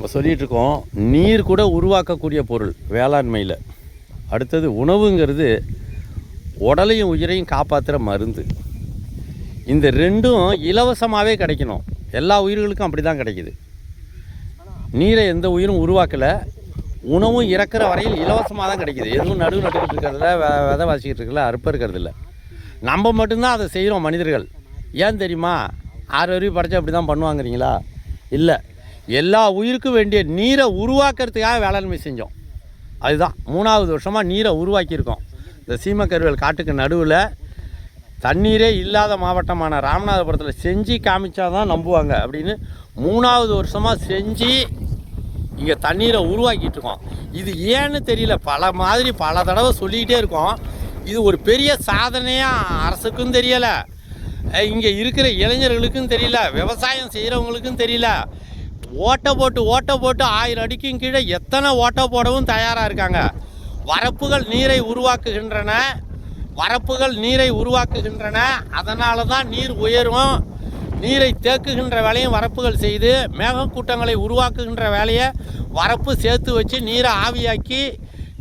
நம்ம சொல்லிகிட்ருக்கோம் நீர் கூட உருவாக்கக்கூடிய பொருள் வேளாண்மையில். அடுத்தது உணவுங்கிறது உடலையும் உயிரையும் காப்பாற்றுற மருந்து. இந்த ரெண்டும் இலவசமாகவே கிடைக்கணும். எல்லா உயிர்களுக்கும் அப்படி தான் கிடைக்கிது. நீரை எந்த உயிரும் உருவாக்கலை. உணவும் இறக்குற வரையில் இலவசமாக தான் கிடைக்கிது. எதுவும் நடுவு நட்டுக்கிட்டு இருக்கிறதுல விதை வாசிக்கிட்டு இருக்கல அறுப்ப இருக்கிறதில்ல நம்ம மட்டும்தான் அதை செய்கிறோம் மனிதர்கள். ஏன் தெரியுமா? ஆறு அறிவு படைச்சா அப்படி தான் பண்ணுவாங்கிறீங்களா? இல்லை. எல்லா உயிருக்கும் வேண்டிய நீரை உருவாக்குறதுக்காக வேளாண்மை செஞ்சோம். அதுதான். மூணாவது வருஷமாக நீரை உருவாக்கியிருக்கோம். இந்த சீமக்கருவேல் காட்டுக்கு நடுவில் தண்ணீரே இல்லாத மாவட்டமான ராமநாதபுரத்தில் செஞ்சு காமிச்சா தான் நம்புவாங்க அப்படின்னு மூணாவது வருஷமாக செஞ்சு இங்கே தண்ணீரை உருவாக்கிட்டு இருக்கோம் இது ஏன்னு தெரியல. பல மாதிரி பல தடவை சொல்லிக்கிட்டே இருக்கோம். இது ஒரு பெரிய சாதனையாக அரசுக்கும் தெரியலை. இங்கே இருக்கிற இளைஞர்களுக்கும் தெரியல. விவசாயம் செய்கிறவங்களுக்கும் தெரியல. ஓட்டை போட்டு ஓட்டை போட்டு ஆயிரம் அடிக்கும் கீழே எத்தனை ஓட்டை போடவும் தயாராக இருக்காங்க? வரப்புகள் நீரை உருவாக்குகின்றன. வரப்புகள் நீரை உருவாக்குகின்றன. அதனால தான் நீர் உயரும். நீரை தேக்குகின்ற வேலையும் வரப்புகள் செய்து மேகக்கூட்டங்களை உருவாக்குகின்ற வேலையை வரப்பு சேர்த்து வச்சு நீரை ஆவியாக்கி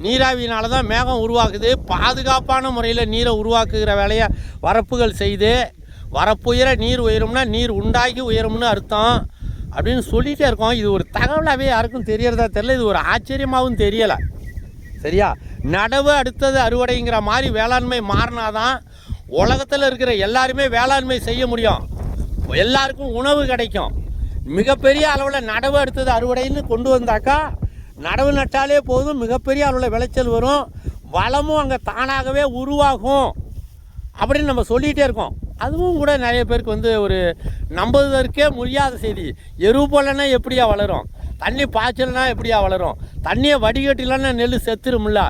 நீராவியினால தான் மேகம் உருவாக்குது பாதுகாப்பான முறையில் நீரை உருவாக்குகிற வேலையை வரப்புகள் செய்து வரப்புயர நீர் உயரும்னா நீர் உண்டாகி உயரும்னு அர்த்தம். அப்படின்னு சொல்லிகிட்டே இருக்கோம். இது ஒரு தகவலாகவே யாருக்கும் தெரியறதா தெரில இது ஒரு ஆச்சரியமாகவும் தெரியலை. சரியா? நடவு அடுத்தது அறுவடைங்கிற மாதிரி வேளாண்மை மாறினாதான் உலகத்தில் இருக்கிற எல்லாருமே வேளாண்மை செய்ய முடியும். எல்லாருக்கும் உணவு கிடைக்கும். மிகப்பெரிய அளவில் நடவு அடுத்தது அறுவடைன்னு கொண்டு வந்தாக்கா நடவு நட்டாலே போதும். மிகப்பெரிய அளவில் விளைச்சல் வரும். வளமும் அங்கே தானாகவே உருவாகும். அப்படின்னு நம்ம சொல்லிகிட்டே இருக்கோம். அதுவும் கூட நிறைய பேருக்கு வந்து ஒரு நம்புவதற்கே முடியாத செய்தி. எரு போலன்னா எப்படியா வளரும்? தண்ணி பாய்ச்சல்னா எப்படியா வளரும்? தண்ணியை வடிகட்டிலன்னா நெல் செத்துருமில்ல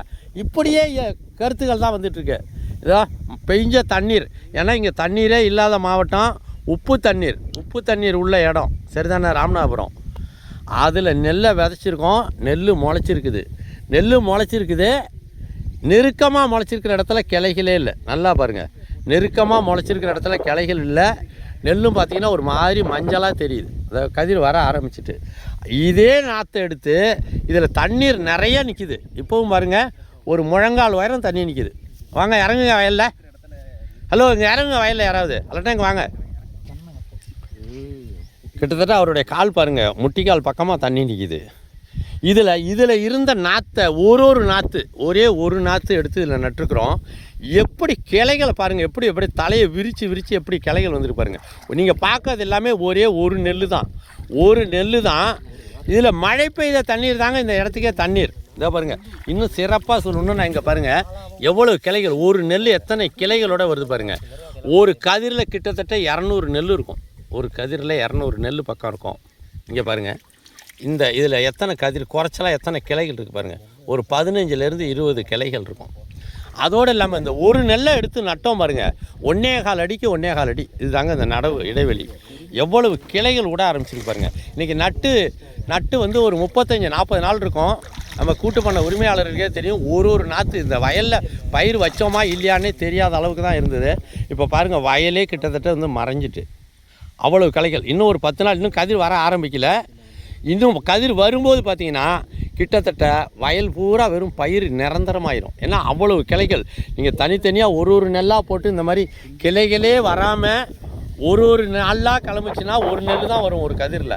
இப்படியே கருத்துக்கள் தான் வந்துட்டுருக்கு. இதோ பெஞ்ச தண்ணீர். ஏன்னா இங்கே தண்ணீரே இல்லாத மாவட்டம் உப்பு தண்ணீர். உப்பு தண்ணீர் உள்ள இடம். சரிதானே ராமநாதபுரம். அதில் நெல்லை விதைச்சிருக்கோம். நெல் முளைச்சிருக்குது. நெல் முளைச்சிருக்குது. நெருக்கமாக முளைச்சிருக்கிற இடத்துல கிளைகளே இல்லை. நல்லா பாருங்கள் நெருக்கமாக முளைச்சிருக்கிற இடத்துல கிளைகள் இல்லை. நெல்லும் பார்த்தீங்கன்னா ஒரு மாதிரி மஞ்சளாக தெரியுது. அந்த கதிர் வர ஆரம்பிச்சிட்டு. இதே நாற்றை எடுத்து இதில் தண்ணீர் நிறைய நிற்கிது இப்போவும் பாருங்கள் ஒரு முழங்கால் உயரம் தண்ணி நிற்கிது வாங்க இறங்குங்க வயலில். ஹலோ இங்கே இறங்குங்க வயலில் யாராவது. அல்லட்டா இங்கே வாங்க. கிட்டத்தட்ட அவருடைய கால் பாருங்கள் முட்டிக்கால் பக்கமாக தண்ணி நிற்கிது இதில் இதில் இருந்த நாற்றை ஒரு ஒரு நாற்று ஒரே ஒரு நாற்று எடுத்து இதில் நட்டுருக்குறோம். எப்படி கிளைகளை பாருங்கள் எப்படி எப்படி தலையை விரித்து விரித்து எப்படி கிளைகள் வந்துருக்கு பாருங்கள் நீங்கள் பார்க்கறது எல்லாமே ஒரே ஒரு நெல் தான் ஒரு நெல் தான் இதில் மழை பெய்த தண்ணீர் தாங்க இந்த இடத்துக்கே தண்ணீர். இதை பாருங்கள் இன்னும் சிறப்பாக சொல்லணும்னா நான் இங்கே பாருங்கள் எவ்வளோ கிளைகள் ஒரு நெல் எத்தனை கிளைகளோட வருது பாருங்கள் ஒரு கதிரில் கிட்டத்தட்ட இரநூறு நெல் இருக்கும். ஒரு கதிரில் இரநூறு நெல் பக்கம் இருக்கும். இங்கே பாருங்கள் இந்த இதில் எத்தனை கதிர் குறைச்சலாக எத்தனை கிளைகள் இருக்குது பாருங்கள் ஒரு பதினஞ்சுலேருந்து இருபது கிளைகள் இருக்கும். அதோடு இல்லாமல் இந்த ஒரு நெல்லை எடுத்து நட்டோம் பாருங்கள் ஒன்னே கால் அடிக்கு ஒன்னே கால் அடி. இதுதாங்க இந்த நடவு இடைவெளி. எவ்வளவு கிளைகள் விட ஆரம்பிச்சிருக்கு பாருங்கள் இன்றைக்கி நட்டு நட்டு வந்து ஒரு முப்பத்தஞ்சு நாற்பது நாள் இருக்கும். நம்ம கூட்டு பண்ண உரிமையாளருக்கே தெரியும். ஒரு ஒரு நாற்று இந்த வயலில் பயிர் வச்சோமா இல்லையானே தெரியாத அளவுக்கு தான் இருந்தது. இப்போ பாருங்கள் வயலே கிட்டத்தட்ட வந்து மறைஞ்சிட்டு. அவ்வளவு கிளைகள். இன்னும் ஒரு பத்து நாள் இன்னும் கதிர் வர ஆரம்பிக்கலை. இன்னும் கதிர் வரும்போது பார்த்தீங்கன்னா கிட்டத்தட்ட வயல் பூரா வெறும் பயிர் நிரந்தரமாயிரும். ஏன்னா அவ்வளவு கிளைகள். நீங்கள் தனித்தனியாக ஒரு ஒரு நெல்லாக போட்டு இந்த மாதிரி கிளைகளே வராமல் ஒரு ஒரு நாளாக கிளம்புச்சுன்னா ஒரு நெல் தான் வரும் ஒரு கதிரில்.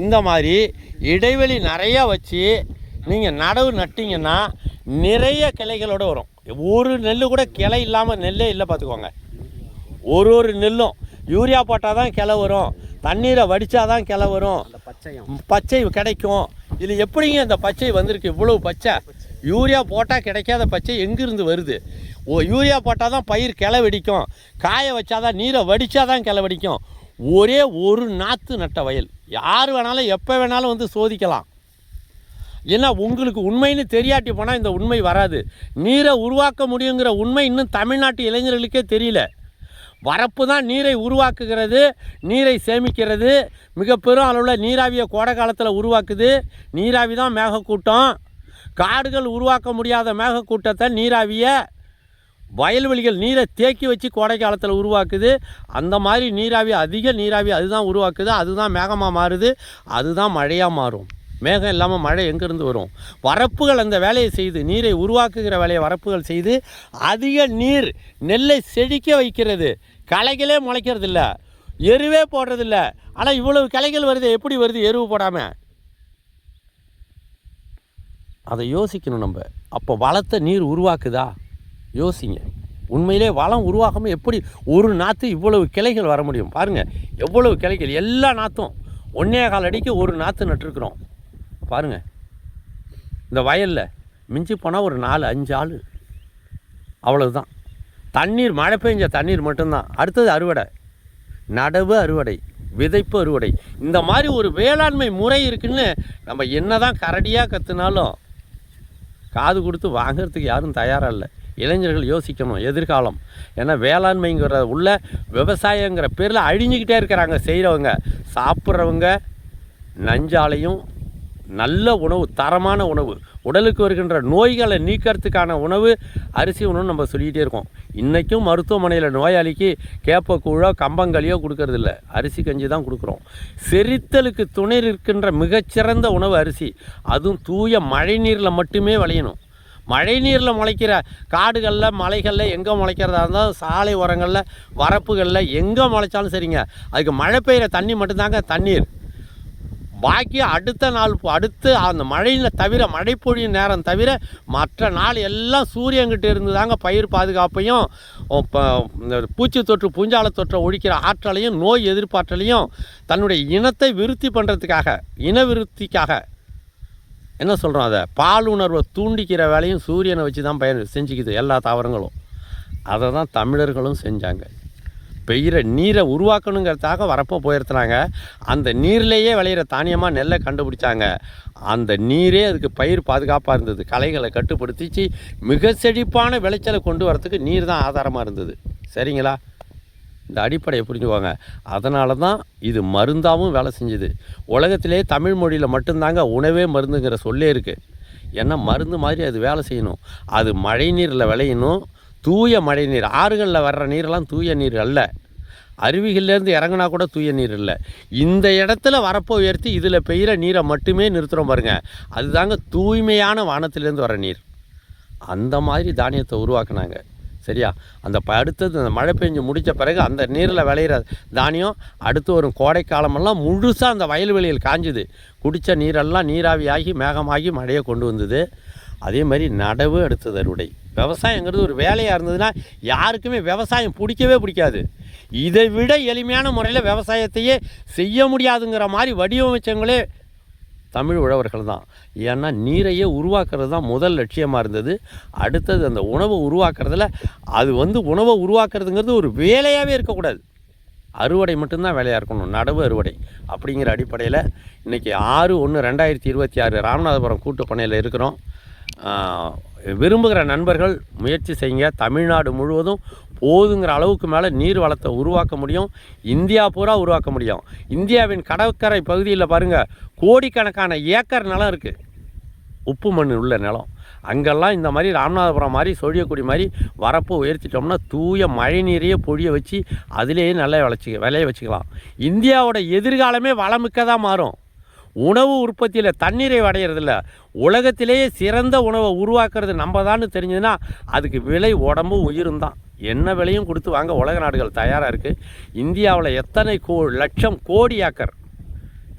இந்த மாதிரி இடைவெளி நிறையா வச்சு நீங்கள் நடவு நட்டிங்கன்னா நிறைய கிளைகளோடு வரும். ஒரு நெல் கூட கிளை இல்லாமல் நெல்லே இல்லை பார்த்துக்கோங்க. ஒரு ஒரு நெல்லும். யூரியா போட்டால் தான் கிளை வரும். தண்ணீரை வடித்தா தான் கிளை வரும். பச்சை கிடைக்கும். இது எப்படிங்க இந்த பச்சை வந்திருக்கு? இவ்வளவு பச்சை. யூரியா போட்டால் கிடைக்காத பச்சை எங்கேருந்து வருது? ஓ யூரியா போட்டால் தான் பயிர் கிளை வெடிக்கும் காய வச்சாதான் நீரை வடித்தா தான் கிளை வெடிக்கும் ஒரே ஒரு நாற்று நட்ட வயல். யார் வேணாலும் எப்போ வேணாலும் வந்து சோதிக்கலாம். ஏன்னா உங்களுக்கு உண்மைன்னு தெரியாட்டி போனால் இந்த உண்மை வராது. நீரை உருவாக்க முடியுங்கிற உண்மை இன்னும் தமிழ்நாட்டு இளைஞர்களுக்கே தெரியல. வரப்பு தான் நீரை உருவாக்குகிறது நீரை சேமிக்கிறது. மிக பெரும் அளவில் நீராவியை கோடை காலத்தில் உருவாக்குது. நீராவி தான் மேகக்கூட்டம். காடுகள் உருவாக்க முடியாத மேகக்கூட்டத்தை நீராவியை வயல்வெளிகள் நீரை தேக்கி வச்சு கோடை காலத்தில் உருவாக்குது. அந்த மாதிரி நீராவி அதிக நீராவி அதுதான் உருவாக்குது. அதுதான் மேகமாக மாறுது. அதுதான் மழையாக மாறும். மேகம் இல்லாமல் மழை எங்கேருந்து வரும்? வரப்புகள் அந்த வேலையை செய்து நீரை உருவாக்குகிற வேலையை வரப்புகள் செய்து அதிக நீர் நெல்லை செழிக்க வைக்கிறது. களைகளே முளைக்கிறதில்ல. எருவே போடுறதில்ல. ஆனால் இவ்வளவு கிளைகள் வருது எப்படி வருது எருவு போடாமல் அதை யோசிக்கணும் நம்ம. அப்போ வளத்தை நீர் உருவாக்குதா? யோசிங்க. உண்மையிலே வளம் உருவாகாமல் எப்படி ஒரு நாற்று இவ்வளவு கிளைகள் வர முடியும்? பாருங்கள் எவ்வளவு கிளைகள்? எல்லா நாற்றும் ஒன்றே கால் அடிக்கு ஒரு நாற்று நட்டுருக்குறோம். பாருங்கள் இந்த வயலில் மிஞ்சி போனால் ஒரு நாலு அஞ்சு ஆள். அவ்வளவுதான். தண்ணீர் மழை பெஞ்ச தண்ணீர் மட்டும்தான். அடுத்தது அறுவடை. நடவு அறுவடை விதைப்பு அறுவடை. இந்த மாதிரி ஒரு வேளாண்மை முறை இருக்குன்னு நம்ம என்ன தான் கரடியாக கற்றுனாலும் காது கொடுத்து வாங்குறதுக்கு யாரும் தயாராக இல்லை. இளைஞர்கள் யோசிக்கணும் எதிர்காலம். ஏன்னா வேளாண்மைங்கிற உள்ள விவசாயங்கிற பேரில் அழிஞ்சிக்கிட்டே இருக்கிறாங்க செய்கிறவங்க சாப்பிட்றவங்க நஞ்சாலையும் நல்ல உணவு தரமான உணவு. உடலுக்கு வருகின்ற நோய்களை நீக்கிறதுக்கான உணவு அரிசி உணவு நம்ம சொல்லிக்கிட்டே இருக்கோம். இன்றைக்கும் மருத்துவமனையில் நோயாளிக்கு கேப்பக்கூழோ கம்பங்களியோ கொடுக்கறதில்ல. அரிசி கஞ்சி தான் கொடுக்குறோம். செரித்தலுக்கு துணை இருக்கின்ற மிகச்சிறந்த உணவு அரிசி. அதுவும் தூய மழை நீரில் மட்டுமே விளையணும். மழை நீரில் முளைக்கிற காடுகளில் மலைகளில் எங்கே முளைக்கிறதா இருந்தாலும் சாலை ஓரங்களில் வரப்புகளில் எங்கே முளைச்சாலும் சரிங்க. அதுக்கு மழை பெய்கிற தண்ணி மட்டும்தாங்க தண்ணீர். பாக்கி அடுத்த நாள் அடுத்து அந்த மழையில் தவிர மழை பொழியும் நேரம் தவிர மற்ற நாள் எல்லாம் சூரியன்கிட்ட இருந்து தாங்க பயிர் பாதுகாப்பையும் இப்போ இந்த பூச்சி தொற்று பூஞ்சால தொற்றை ஒழிக்கிற ஆற்றலையும் நோய் எதிர்ப்பாற்றலையும் தன்னுடைய இனத்தை விருத்தி பண்ணுறதுக்காக இன விருத்திக்காக என்ன சொல்கிறோம் அதை? பால் உணர்வை தூண்டிக்கிற வேலையும் சூரியனை வச்சு தான் பயன் செஞ்சுக்குது எல்லா தாவரங்களும். அதை தான் தமிழர்களும் செஞ்சாங்க. பெய்கிற நீரை உருவாக்கணுங்கிறதுக்காக வரப்போ போயிருத்துனாங்க. அந்த நீர்லேயே விளையிற தானியமாக நெல்லை கண்டுபிடிச்சாங்க. அந்த நீரே அதுக்கு பயிர் பாதுகாப்பாக இருந்தது. களைகளை கட்டுப்படுத்திச்சு. மிக செழிப்பான விளைச்சலை கொண்டு வரத்துக்கு நீர் தான் ஆதாரமாக இருந்தது. சரிங்களா? இந்த அடிப்படையை புரிஞ்சுக்கோங்க. அதனால தான் இது மருந்தாகவும் வேலை செஞ்சுது. உலகத்திலே தமிழ் மொழியில் மட்டும்தாங்க உணவே மருந்துங்கிற சொல்லே இருக்குது ஏன்னா மருந்து மாதிரி அது வேலை செய்யணும். அது மழை நீரில் விளையணும். தூய மழை நீர் ஆறுகளில் வர்ற நீரெல்லாம் தூய நீர் அல்ல. அருவிகள்லேருந்து இறங்கினா கூட தூய நீர் இல்லை. இந்த இடத்துல வரப்போ உயர்த்தி இதில் பெய்கிற நீரை மட்டுமே நிறுத்துகிறோம் பாருங்கள் அதுதாங்க தூய்மையான வானத்திலேருந்து வர நீர். அந்த மாதிரி தானியத்தை உருவாக்குனாங்க. சரியா? அந்த ப அடுத்தது அந்த மழை பெஞ்சு முடித்த பிறகு அந்த நீரில் விளையிற தானியம் அடுத்து வரும் கோடை காலமெல்லாம் முழுசாக அந்த வயல்வெளியில் காஞ்சுது. குடித்த நீரெல்லாம் நீராவியாகி மேகமாகி மழையை கொண்டு வந்தது. அதே மாதிரி நடவு அடுத்தது அறுவடை. விவசாயங்கிறது ஒரு வேலையாக இருந்ததுன்னா யாருக்குமே விவசாயம் பிடிக்கவே பிடிக்காது. இதை விட எளிமையான முறையில் விவசாயத்தையே செய்ய முடியாதுங்கிற மாதிரி வடிவமைச்சவங்களே தமிழ் உழவர்கள் தான். ஏன்னா நீரையே உருவாக்குறது தான் முதல் லட்சியமாக இருந்தது. அடுத்தது அந்த உணவை உருவாக்குறதுல அது வந்து உணவை உருவாக்குறதுங்கிறது ஒரு வேலையாகவே இருக்கக்கூடாது. அறுவடை மட்டும்தான் வேலையாக இருக்கணும். நடவு அறுவடை அப்படிங்கிற அடிப்படையில் இன்றைக்கி ஆறு ஒன்று ரெண்டாயிரத்தி இருபத்தி ஆறு ராமநாதபுரம் கூட்டு பண்ணையில் இருக்கிறோம். விரும்புகிற நண்பர்கள் முயற்சி செய்யுங்க. தமிழ்நாடு முழுவதும் போதுங்கிற அளவுக்கு மேலே நீர் வளத்தை உருவாக்க முடியும். இந்தியா பூரா உருவாக்க முடியும். இந்தியாவின் கடற்கரை பகுதியில் பாருங்கள் கோடிக்கணக்கான ஏக்கர் நிலம் இருக்குது உப்பு மண் உள்ள நிலம். அங்கெல்லாம் இந்த மாதிரி ராமநாதபுரம் மாதிரி சொழியக்குடி மாதிரி வரப்போ உயர்த்திட்டோம்னா தூய மழை நீரையே பொழிய வச்சு அதிலேயே நல்லா விளைச்சி விளைய வச்சுக்கலாம். இந்தியாவோட எதிர்காலமே வளமிக்கதாக மாறும். உணவு உற்பத்தியில் தண்ணீரை அடையிறதில்ல உலகத்திலேயே சிறந்த உணவை உருவாக்குறது நம்ம தான் தெரிஞ்சதுன்னா அதுக்கு விலை உடம்பும் உயிரும் தான். என்ன விலையும் கொடுத்து வாங்க உலக நாடுகள் தயாராக இருக்குது இந்தியாவில் எத்தனை கோ லட்சம் கோடி ஏக்கர்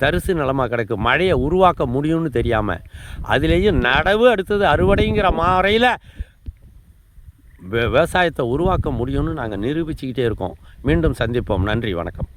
தரிசு நிலமாக கிடக்கு. மழையை உருவாக்க முடியும்னு தெரியாமல் அதுலேயும் நடவு அடுத்தது அறுவடைங்கிற மாறையில் விவசாயத்தை உருவாக்க முடியும்னு நாங்கள் நிரூபிச்சுக்கிட்டே இருக்கோம். மீண்டும் சந்திப்போம். நன்றி வணக்கம்.